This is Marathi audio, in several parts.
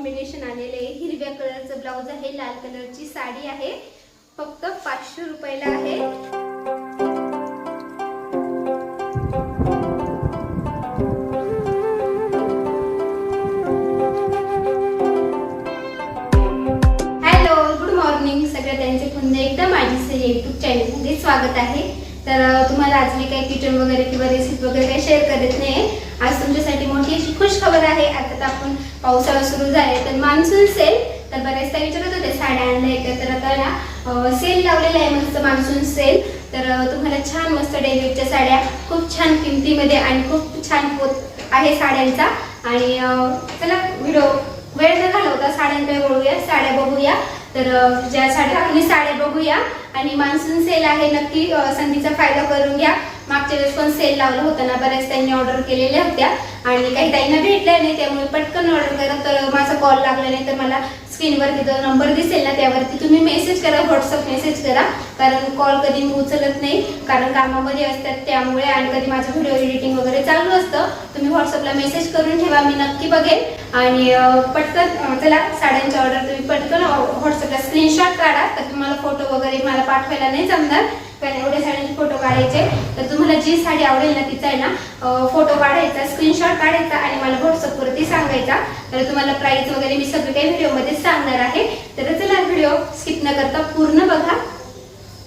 कॉम्बिनेशन आलेलं आहे. हिरव्या कलरचं ब्लाऊज आहे लाल कलरची साडी आहे. फक्त पाचशे रुपयाला आहे. हॅलो गुड मॉर्निंग सगळ्या त्यांचे पुन्हा एकदा माझी युट्यूब चॅनलमध्ये स्वागत आहे. तर तुम्हाला आज मी काही किचन वगैरे किंवा रेसिपी वगैरे काही शेअर करत नाही आज तुमच्यासाठी मोठी अशी खुश खबर आहे. आता तर आपण पावसाळा सुरू झाले तर मान्सून सेल तर बऱ्याचदा विचारत होते साड्या आणल्या का? तर आता ना सेल लावलेला आहे मस्त मान्सून सेल. तर तुम्हाला छान मस्त डेलीच्या साड्या खूप छान किमतीमध्ये आणि खूप छान पोत आहे साड्यांचा. आणि चला व्हिडिओ वेळ न घालवता साड्यांकडे वळूया साड्या बघूया. तर ज्या साड्या तुम्ही साड्या बघूया आणि मान्सून सेल आहे नक्की संधीचा फायदा करून घ्या. मागच्या वेळेस पण सेल लावलं होतं ना बऱ्याच त्यांनी ऑर्डर केलेल्या होत्या. आणि काही ताईंना भेटल्या नाही त्यामुळे पटकन ऑर्डर करा. तर माझा कॉल लागला नाही तर मला स्क्रीनवरती जो नंबर दिसेल ना त्यावरती तुम्ही मेसेज करा व्हॉट्सअप मेसेज करा. कारण कॉल कधी मी उचलत नाही कारण कामामध्ये असतात त्यामुळे आणि कधी माझं व्हिडिओ एडिटिंग वगैरे चालू असतं. तुम्ही व्हॉट्सअपला मेसेज करून ठेवा मी नक्की बघेन. आणि पटकन चला साड्यांची ऑर्डर तुम्ही पटकन व्हॉट्सअपला स्क्रीनशॉट काढा तर तुम्हाला फोटो वगैरे मला पाठवायला नाही जमणार कारण एवढ्या साड्यांचे फोटो काढायचे. तर तुम्हाला जी साडी आवडेल ना तिचा आहे ना फोटो काढायचा स्क्रीनशॉट काढायचा आणि मला व्हॉट्सअपवरती सांगायचा. तर तुम्हाला प्राईस वगैरे मी सगळं काही व्हिडिओमध्ये सांगणार आहे. तर चला व्हिडिओ स्किप न करता पूर्ण बघा.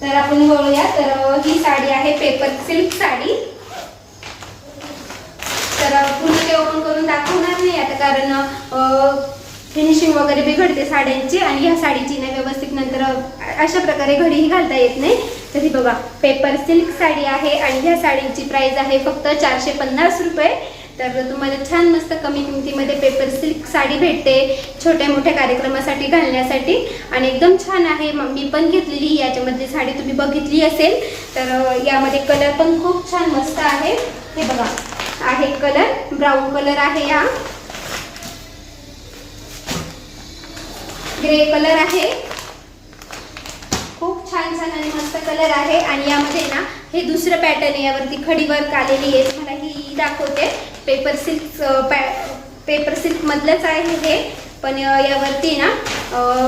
तर आपण बोलूया तर ही साडी आहे पेपर सिल्क साडी. तर पूर्ण ते ओपन करून दाखवणार नाही आता कारण फिनिशिंग वगैरे बिघडते साड्यांची आणि ह्या साडीची ना व्यवस्थित नंतर अशा प्रकारे घडीही घालता येत नाही. तर ही बघा पेपर सिल्क साडी आहे आणि ह्या साडीची प्राईस आहे फक्त चारशे पन्नास रुपये. तर तुम्हाला छान मस्त कमी किमतीमध्ये पेपर सिल्क साडी भेटते छोट्या मोठ्या कार्यक्रमासाठी घालण्यासाठी. आणि एकदम छान आहे मी पण घेतलेली याच्यामधली साडी तुम्ही बघितली असेल. तर यामध्ये कलर पण खूप छान मस्त आहे. हे बघा आहे कलर ब्राऊन कलर आहे हा. ग्रे कलर आहे. खूप छान छान आणि मस्त कलर आहे. आणि यामध्ये ना हे दुसरं पॅटर्न आहे. यावरती खडी वर्क आलेली आहे मला ही दाखवते. पेपर सिल्क पेपर सिल्क मधलंच आहे हे. पण यावरती ना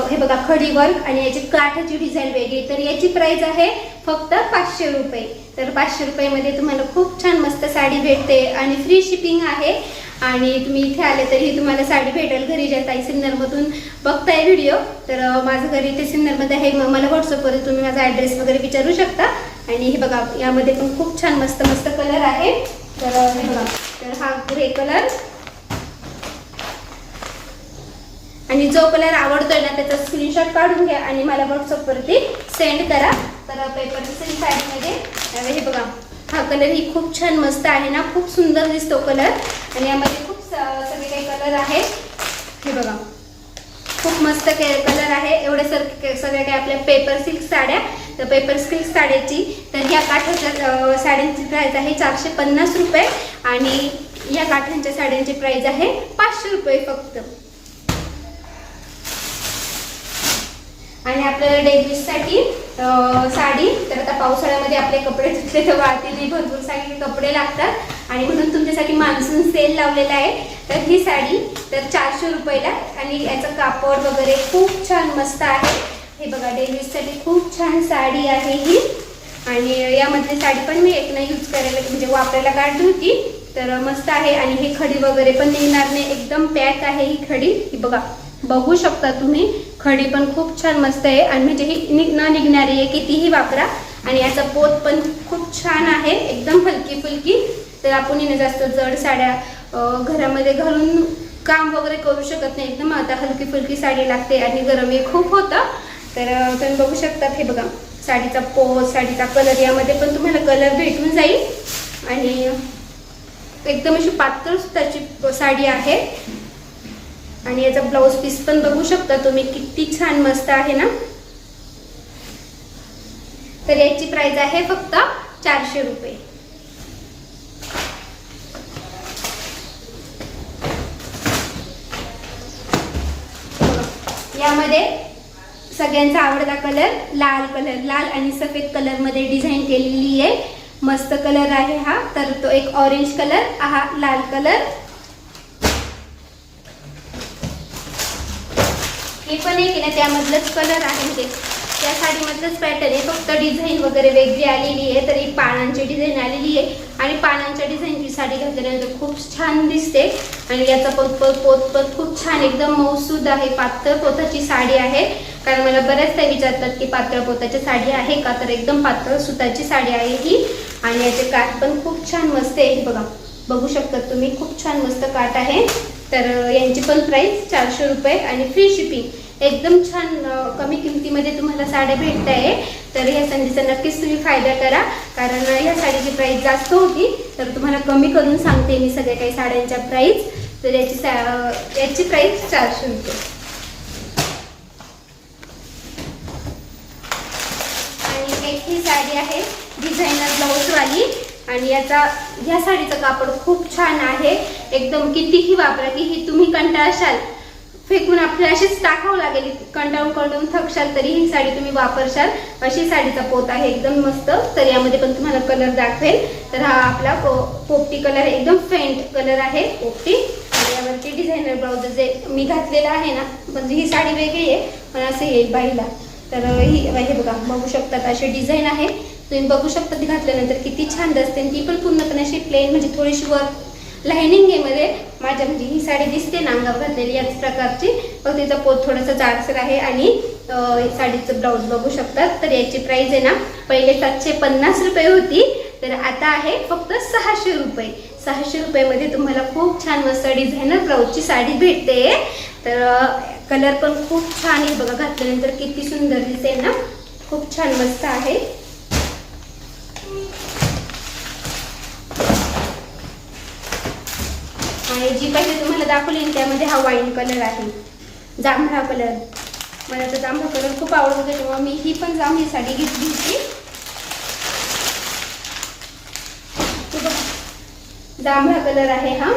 हे बघा खडी वर्क आणि याची काठाची डिझाईन वेगळी. तर याची प्राइस आहे फक्त पाचशे रुपये. तर पाचशे रुपयेमध्ये तुम्हाला खूप छान मस्त साडी भेटते. आणि फ्री शिपिंग आहे. आणि तुम्ही इथे आले तरी तुम्हाला साडी भेटेल घरी ज्या ताई सिन्नरमधून बघताय व्हिडिओ तर माझं घरी इथे सिन्नरमध्ये आहे. मग मला व्हॉट्सअपवर तुम्ही माझा ॲड्रेस वगैरे विचारू शकता. आणि हे बघा यामध्ये पण खूप छान मस्त मस्त कलर आहे. तर हे बघा. तर हा ग्रे कलर आणि जो कलर आवडतोय ना त्याचा स्क्रीनशॉट काढून घ्या आणि मला व्हॉट्सअपवरती सेंड करा. तर पेपरची सिल्क साईडमध्ये हे बघा. हा कलर ही खूप छान मस्त आहे ना खूप सुंदर दिसतो कलर आणि यामध्ये खूप स- सगळे काही कलर आहेत. हे बघा. खूप मस्त कलर आहे. एवढे सर सगळ्या काही आपल्या पेपर सिल्क साड्या. तर पेपर सिल्क साड्याची तर ह्या काठाच्या साड्यांची प्राईस आहे चारशे पन्नास रुपये. आणि या काठांच्या साड्यांची प्राईस आहे पाचशे रुपये फक्त. आणि आपल्याला डेलीसाठी साडी तर आता पावसाळ्यामध्ये आपले कपडे धुतले तर वाढतील. भरपूर सारे कपडे लागतात. आणि म्हणून तुमच्यासाठी मान्सून सेल लावलेला आहे. तर ही साडी तर चारशे रुपयाला. आणि याचं कापड वगैरे खूप छान मस्त आहे. हे बघा डेलीसाठी खूप छान साडी आहे ही. आणि यामधली साडी पण मी एक नाही यूज करायला म्हणजे वापरायला काढली होती. तर मस्त आहे. आणि ही खडी वगैरे पण निघणार नाही. एकदम पॅक आहे ही खडी. ही बघा बघू शकता तुम्ही. खडी पण खूप छान मस्त आहे. आणि म्हणजे ही निघ न निघणारी आहे कितीही वापरा. आणि याचा पोत पण खूप छान आहे. एकदम हलकी फुलकी. तर आपण हिने जास्त जड साड्या घरामध्ये घालून काम वगैरे करू शकत नाही. एकदम आता हलकी फुलकी साडी लागते आणि गरमी खूप होतं. तर तुम्ही बघू शकतात हे बघा. साडीचा पोत साडीचा कलर यामध्ये पण तुम्हाला कलर भेटून जाईल. आणि एकदम अशी पातळ सुताची साडी आहे. आणि याचा ब्लाऊज पीस पण बघू शकता तुम्ही किती छान मस्त आहे ना? तर याची प्राइस आहे फक्त चारशे रुपये. यामध्ये सगळ्यांचा आवडता कलर लाल कलर लाल आणि सफेद कलरमध्ये डिझाईन केलेली आहे. मस्त कलर आहे हा. तर तो एक ऑरेंज कलर हा लाल कलर हे पण एक आहे ना त्यामधलंच कलर आहे. म्हणजे त्या साडीमधलंच पॅटर्न आहे. फक्त डिझाईन वगैरे वेगळी आलेली आहे. तरी पानांची डिझाईन आलेली आहे. आणि पानांच्या डिझाईनची साडी घातल्यानंतर खूप छान दिसते. आणि याचा पोत पोत पोत पोत खूप छान एकदम मौसूद आहे. पातळ पोताची साडी आहे. कारण मला बऱ्याचदा विचारतात की पातळ पोताची साडी आहे का? तर एकदम पातळ सुताची साडी आहे ही. आणि याचे काठ पण खूप छान मस्त आहे. हे बघा बघू शकतात तुम्ही खूप छान मस्त काठ आहे. तर यांची पण प्राईस चारशे रुपये आणि फ्री शिपिंग एकदम छान कमी किमतीमध्ये तुम्हाला साड्या भेटत आहे तर ह्या संधीचा नक्कीच तुम्ही फायदा करा. कारण ह्या साडीची प्राइस जास्त होती. तर तुम्हाला कमी करून सांगते मी सगळ्या काही साड्यांच्या प्राईस तर याची सा याची प्राईस चारशे रुपये. आणि एक ही साडी आहे डिझायनर ब्लाऊजवाली आणि याचा या साडीचं कापड खूप छान आहे. एकदम कितीही वापरा की ही तुम्ही कंटाळशाल. फेकून आपल्याला अशीच टाकावं लागेल. कंटाळून कंटाळून थकशाल तरी ही साडी तुम्ही वापरशाल. अशी साडीचा पोत आहे एकदम मस्त. तर यामध्ये पण तुम्हाला कलर दाखवेल. तर हा आपला पो- पोपटी कलर एकदम फेंट कलर आहे पोपटी. यावरती डिझायनर ब्लाऊज जे मी घातलेला आहे ना म्हणजे ही साडी वेगळी आहे पण असं येईल बाईला. तर ही हे बघा बघू शकतात अशी डिझाईन आहे. तुम्ही बघू शकता ती घातल्यानंतर किती छान दिसते. आणि ती पण पूर्णपणे अशी प्लेन म्हणजे थोडीशी वर लायनिंगमध्ये. माझ्या म्हणजे ही साडी दिसते ना अंगावर घातलेली याच प्रकारची. फक्त तिचा पोत थोडासा जाडसर आहे आणि साडीचं ब्लाऊज बघू शकतात. तर याची प्राइस आहे ना पहिले सातशे पन्नास रुपये होती. तर आता आहे फक्त सहाशे रुपये. सहाशे रुपयामध्ये तुम्हाला खूप छान मस्त डिझायनर ब्लाऊजची साडी भेटते. तर कलर पण खूप छान आहे. बघा घातल्यानंतर किती सुंदर दिसेल ना. खूप छान मस्त आहे. आणि जी पहिले तुम्हाला दाखवली त्यामध्ये हा वाईन कलर आहे. जांभळा कलर मला तर जांभळा कलर खूप आवडतो त्याच्यामुळे मी ही पण जांभळी साडी घेतली होती. जांभळा कलर आहे हा.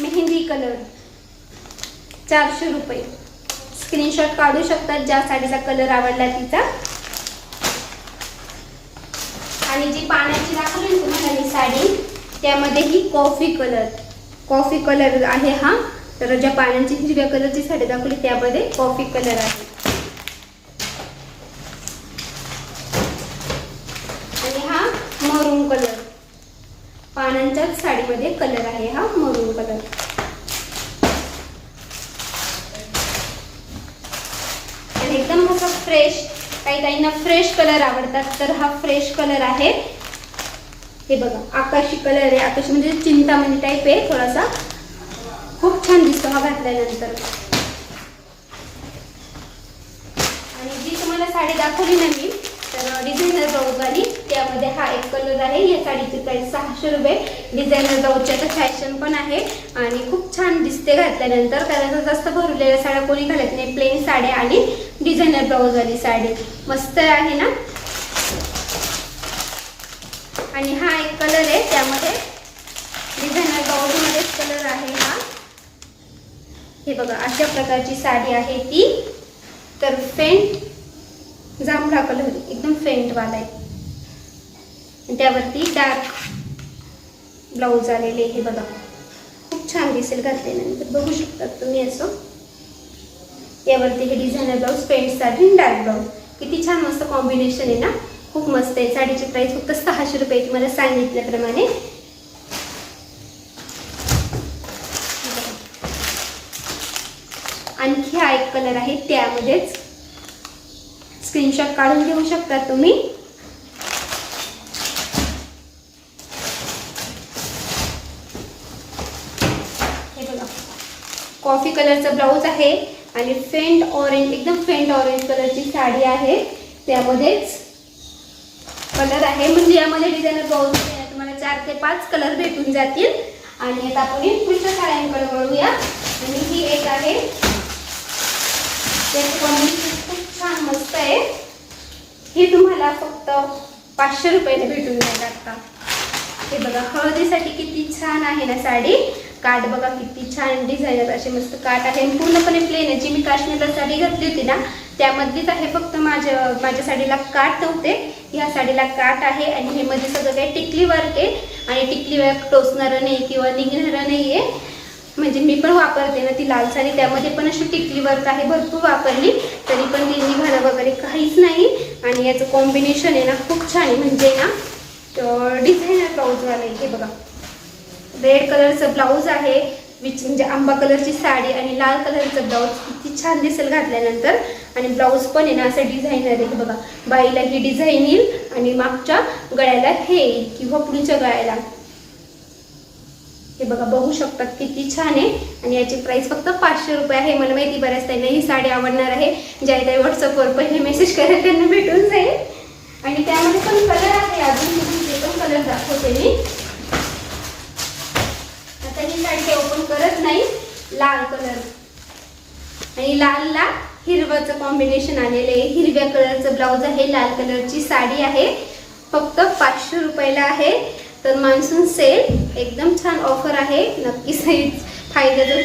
मेहंदी कलर चारशे रुपये. स्क्रीनशॉट काढू शकतात ज्या साडीचा कलर आवडला तिचा. आणि जी पाण्याची दाखवली तुम्हाला ही साडी त्यामध्ये ही कॉफी कलर कॉफी कलर आहे हा. तर ज्या पाण्याची हिरव्या कलरची साडी दाखवली त्यामध्ये कॉफी कलर आहे. आणि हा मरून कलर पानांच्याच साडीमध्ये कलर आहे हा मरून कलर आणि एकदम असं फ्रेश काही काहींना फ्रेश कलर आवडतात. तर हा फ्रेश कलर आहे. हे बघा आकाशी कलर आहे. आकाशी म्हणजे चिंतामणी टाईप आहे थोडासा. खूप छान दिसतो हा घातल्यानंतर. आणि जी तुम्हाला साडी दाखवली ना मी तर डिझायनर ब्लाऊजवाली त्यामध्ये हा एक कलर आहे. या साडीची प्राईस सहाशे रुपये. डिझायनर ब्लाऊजची फॅशन पण आहे. आणि खूप छान दिसते घातल्यानंतर. कारण जास्त भरलेल्या साड्या कोणी घालत नाही. प्लेन साड्या आणि डिझायनर ब्लाऊजवाली साडी. मस्त आहे ना? आणि हा एक कलर आहे. त्यामध्ये डिझायनर ब्लाऊजमध्येच कलर आहे हा. हे बघा अशा प्रकारची साडी आहे ती. तर फेंट जांभळा कलर एकदम फेंटवाला आहे. त्यावरती डार्क ब्लाऊज आलेले हे बघा. खूप छान दिसेल घातल्यानंतर बघू शकतात तुम्ही असं. यावरती हे designer blouse paint sari dark blouse किती छान मस्त कॉम्बिनेशन आहे ना? खूप मस्त आहे. साडीची प्राईस फक्त सहाशे रुपये तुम्हाला सांगितल्याप्रमाणे. आणखी हा एक कलर आहे त्यामध्येच. स्क्रीनशॉट काढून घेऊ शकता तुम्ही हे बघा कॉफी कलरचं ब्लाऊज आहे आणि फेंट ऑरेंज एकदम फेंट ऑरेंज कलरची साडी आहे. त्यामध्येच कलर आहे. म्हणजे यामध्ये डिझायनर ब्लाऊज तुम्हाला चार ते पाच कलर भेटून जातील. आणि आता आपण पुढच्या साड्यांकडे वळूया. आणि ही एक आहे. त्याची कॉम्बिनेशन खूप छान मस्त आहे. ही तुम्हाला फक्त पाचशे रुपयाने भेटून जाईल आता. हे बघा हळदीसाठी किती छान आहे ना साडी. काठ बघा किती छान डिझायनर असे मस्त काठ आहे. आणि पूर्णपणे प्लेन आहे. जी मी काश्मीरला साडी घातली होती ना त्यामधलीच आहे फक्त माझ्या माझ्या साडीला काठ नव्हते ह्या साडीला काठ आहे आणि हे मध्ये सगळं काही टिकली वर्क आहे. आणि टिकली वर्क टोचणारं नाही किंवा निघणारं नाही आहे म्हणजे मी पण वापरते ना ती लाल साडी. त्यामध्ये पण अशी टिकली वर्क आहे भरपूर वापरली. तरी पण ती निघालं वगैरे काहीच नाही. आणि याचं कॉम्बिनेशन आहे ना खूप छान आहे. म्हणजे ना डिझायनर ब्लाऊजवाला आहे हे बघा. रेड कलरचं ब्लाऊज आहे विच म्हणजे आंबा कलरची साडी आणि लाल कलरचं ब्लाऊज किती छान दिसेल घातल्यानंतर. आणि ब्लाऊज पण आहे ना असं डिझाईनर आहे बघा. बाईला ही डिझाईन येईल आणि मागच्या गळ्याला हे येईल किंवा पुढच्या गळ्याला. हे बघा बघू शकतात किती छान आहे. आणि याची प्राइस फक्त पाचशे रुपये आहे. मला माहिती बऱ्याच त्यांना ही साडी आवडणार आहे. ज्या काही व्हॉट्सअपवर पण हे मेसेज करेल त्यांना भेटून जाईल. आणि त्यामध्ये पण कलर आहे अजून. ते पण कलर दाखवते मी आता ही साडी ओपन करत नाही. लाल कलर आणि लालला हिरव्याचं कॉम्बिनेशन आलेलं आहे. हिरव्या कलरचं ब्लाऊज आहे लाल कलरची साडी आहे. फक्त पाचशे रुपयाला आहे. तर मान्सून सेल एकदम छान ऑफर आहे. नक्की साईज फायदा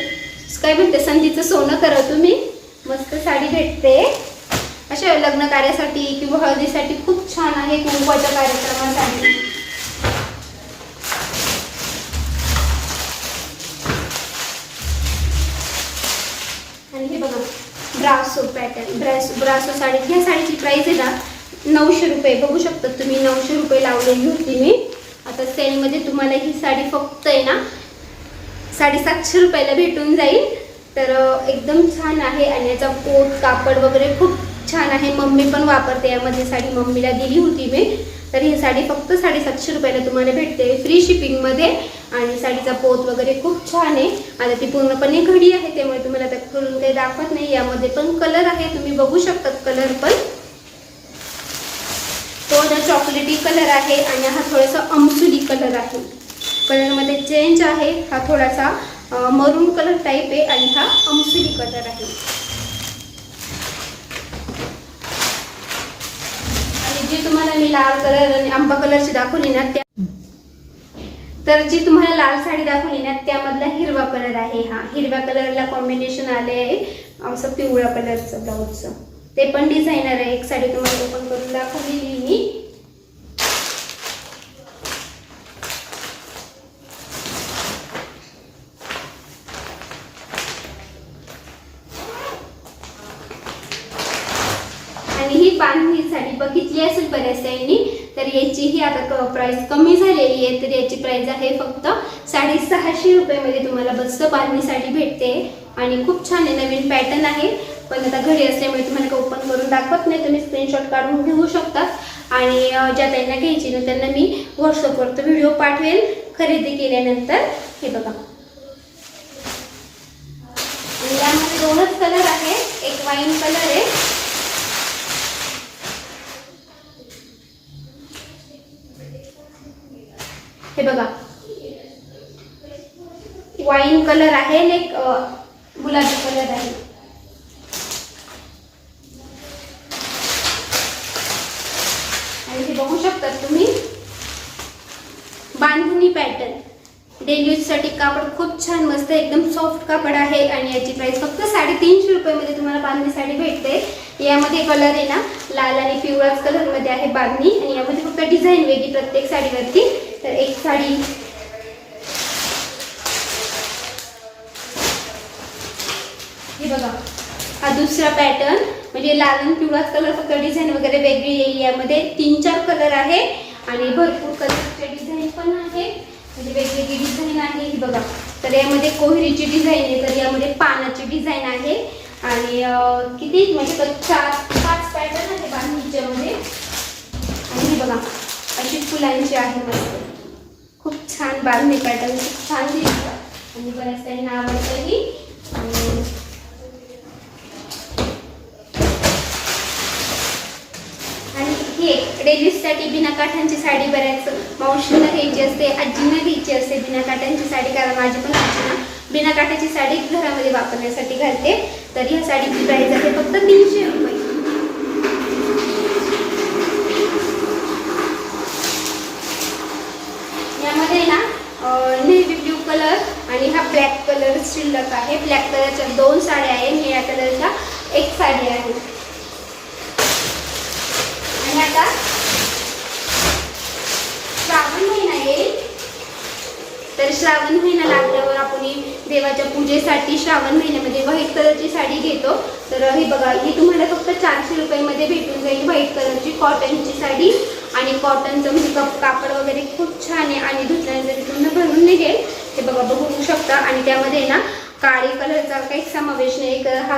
काय म्हणते संधीचं सोनं करा तुम्ही. मस्त साडी भेटते. अशा लग्न कार्यासाठी किंवा हळदीसाठी खूप छान आहे. कुंकवाच्या कार्यक्रमासाठी. Brasso pattern brass brasso sari. ह्या साडीची प्राईस आहे ना नऊशे रुपये. बघू शकता तुम्ही नऊशे रुपये लावलेली होती मी. आता सेलमध्ये तुम्हाला ही साडी फक्त आहे ना साडेसातशे रुपयाला भेटून जाईल. तर एकदम छान आहे. आणि याचा कोट कापड वगैरे खूप छान आहे. मम्मी पण वापरते यामध्ये साडी. मम्मीला दिली होती मी. तर ही साडी फक्त साडेसातशे रुपयाला तुम्हाला भेटते. फ्री शिपिंगमध्ये आणि साडीचा पोत वगैरे खूप छान आहे. आता ती पूर्णपणे घडी आहे. त्यामुळे तुम्हाला त्या खोलून काही दाखवत नाही. यामध्ये पण कलर आहे. तुम्ही बघू शकतात कलर पण. तो ना चॉकलेटी कलर आहे आणि हा थोडासा अमसुली कलर आहे. कलरमध्ये चेंज आहे. हा थोडासा मरून कलर टाईप आहे आणि हा अमसुली कलर आहे. जी तुम्हाला मी लाल कलर आणि आंबा कलरची दाखवली ना त्या तर जी तुम्हाला लाल साडी दाखवली ना त्यामधला हिरवा कलर आहे हा. हिरव्या कलरला कॉम्बिनेशन आले आहे असं पिवळ्या कलरचं ब्लाऊजचं ते पण डिझायनर आहे. एक साडी तुम्हाला ओपन करून दाखवलेली मी आणि ही बांधणी साडी बघितली असेल बऱ्याच यांनी तर याची ही आता प्राईस कमी झालेली आहे तर याची प्राईस आहे फक्त साडेसहाशे रुपयामध्ये तुम्हाला बस्त बांधणी साडी भेटते. आणि खूप छान आहे नवीन पॅटर्न आहे. पण आता घरी असल्यामुळे तुम्हाला काही ओपन करून दाखवत नाही तुम्ही स्क्रीनशॉट काढून घेऊ शकता. आणि ज्या त्यांना घ्यायची ना त्यांना मी व्हॉट्सअपवर तो व्हिडिओ पाठवेल. खरेदी केल्यानंतर. हे बघा. यामध्ये दोनच कलर आहे एक वाईन कलर आहे. हे बघा. वाईन कलर आहे आणि एक गुलाबी कलर आहे. आणि हे बघू शकतात तुम्ही? बांधणी पॅटर्न डेली यूजसाठी कापड खूप छान मस्त एकदम सॉफ्ट कापड आहे आणि याची प्राइस फक्त साडेतीनशे रुपयामध्ये तुम्हाला बांधणी साडी भेटते. यामध्ये कलर आहे ना लाल आणि पिवळाच कलरमध्ये आहे बांधणी आणि यामध्ये फक्त डिझाईन वेगळी प्रत्येक साडीवरती. तर एक साडी. हे बघा. हा दुसरा पॅटर्न म्हणजे लाल आणि पिवळाच कलर फक्त डिझाईन वगैरे वेगळी येईल. यामध्ये तीन चार कलर आहे आणि भरपूर कलरचे डिझाईन पण आहे. म्हणजे वेगवेगळी डिझाईन आहे. ही बघा. तर यामध्ये कोहरीची डिझाईन आहे. तर यामध्ये पानाची डिझाईन आहे. आणि किती? म्हणजे चार पाच पॅटर्न आहे बांधणीच्यामध्ये. आणि बघा. अशी फुलांची आहे मस्त. खूप छान बांधणी पॅटर्न खूप छान दिसतं आणि बऱ्याच त्यांना आवडतंही आणि आणि डेलीजसाठी एक बिना काठांची साडी बऱ्याच मावशींना घ्यायची असते आजींना घ्यायची असते बिना काठांची साडी कारण माझी पण आजी ना बिना काठाची साडी घरामध्ये वापरण्यासाठी घालते. तर ह्या साडीची प्राईज आहे फक्त तीनशे रुपये यामध्ये ना नेव्ही ब्ल्यू कलर आणि हा ब्लॅक कलर शिल्लक आहे. ब्लॅक कलरच्या दोन साड्या आहे निळ्या कलरच्या एक साडी आहे. आणि आता श्रावण महिना येईल. तर श्रावण महिना लागल्यावर आपण देवाच्या पूजेसाठी श्रावण महिन्यामध्ये व्हाईट कलरची साडी घेतो. तर हे बघा ही तुम्हाला फक्त चारशे रुपयामध्ये भेटून जाईल व्हाईट कलरची कॉटनची साडी. आणि कॉटनचं म्हणजे कप कापड वगैरे खूप छान आहे. आणि धुतल्यानंतर पूर्ण भरून निघेल. हे बघा बघू शकता. आणि त्यामध्ये ना काळे कलरचा काही समावेश नाही. एक हा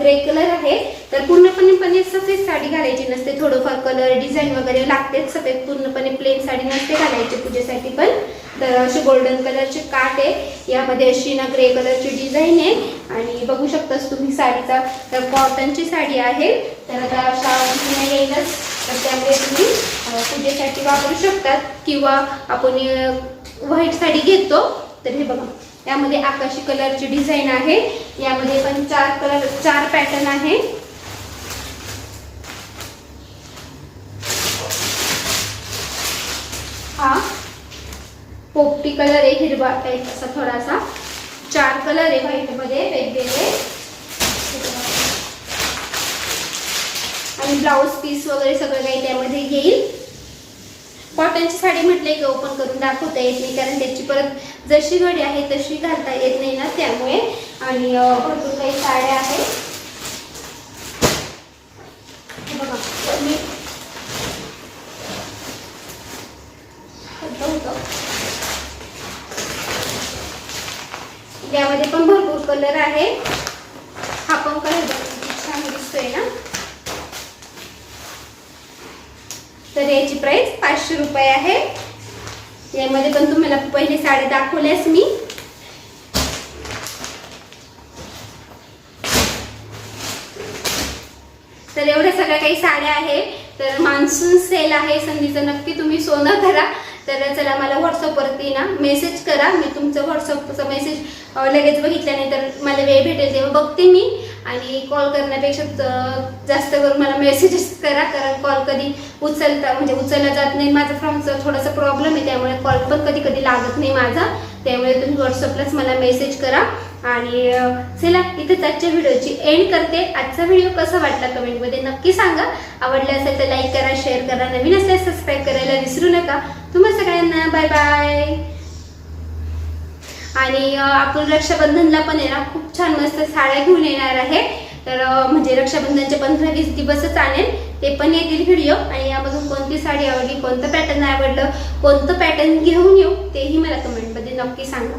ग्रे कलर आहे. तर पूर्णपणे सफेद साडी घालायची नसते. थोडंफार कलर डिझाईन वगैरे लागतेच सफेद पूर्णपणे प्लेन साडी नसते घालायची पूजेसाठी पण. तर अशी गोल्डन कलरची काट आहे. यामध्ये अशी ना ग्रे कलरची डिझाईन आहे. आणि बघू शकतास तुम्ही साडीचा तर कॉटनची साडी आहे. तर आता अशा येईलच. तर त्यामुळे तुम्ही पूजेसाठी वापरू शकतात. किंवा आपण व्हाईट साडी घेतो. तर हे बघा यामध्ये आकाशी कलरची डिझाईन आहे. यामध्ये पण चार कलर चार पॅटर्न आहे. हा. पोपटी कलर आहे हिरवा टाईप असा थोडासा. चार कलर आहे व्हाईटमध्ये वेगवेगळे आणि ब्लाऊज पीस वगैरे सगळं काही त्यामध्ये येईल. कॉटनची साडी म्हटले की ओपन करून दाखवता येत नाही कारण त्याची परत जशी घडी आहे तशी घालता येत नाही ना त्यामुळे. आणि भरपूर काही साड्या आहेत हे बघा मी होतं, होतं. यामध्ये पण भरपूर कलर आहे हा पण कलर बघा किती छान दिसतोय ना तर याची प्राईस पाचशे रुपये आहे. यामध्ये पण तुम्हाला पहिले साड्या दाखवल्यास मी. तर एवढ्या सगळ्या काही साड्या आहे. तर मान्सून सेल आहे. संधीचं नक्की तुम्ही सोनं करा तर चला मला व्हॉट्सअपवरती ना मेसेज करा. मी तुमचं व्हॉट्सअपचा मेसेज लगेच बघितल्यानंतर मला वेळ भेटेल तेव्हा बघते मी. आणि कॉल करण्यापेक्षा जास्त करून मला मेसेजेस करा कारण कॉल कधी उचलता म्हणजे उचलला जात नाही माझा फ्रॉमचा थोडासा प्रॉब्लेम आहे त्यामुळे कॉल पण कधी कधी लागत नाही माझा. त्यामुळे तुम्ही व्हॉट्सअपलाच मला मेसेज करा. आणि चला इथेच आजच्या व्हिडिओची एंड करते. आजचा व्हिडिओ कसा वाटला कमेंटमध्ये नक्की सांगा. आवडला असेल तर लाईक करा शेअर करा. नवीन असल्यास सबस्क्राईब करायला विसरू नका. तुम्हा सगळ्यांना बाय बाय आणि आपण रक्षाबंधनला पण आहे ना खूप छान मस्त साड्या घेऊन येणार आहे. तर म्हणजे रक्षाबंधनचे पंधरा वीस दिवसच आणेल ते पण येतील व्हिडिओ आणि यामधून कोणती साडी आवडली कोणतं पॅटर्न आवडलं कोणतं पॅटर्न घेऊन येऊ तेही मला कमेंटमध्ये नक्की सांगा.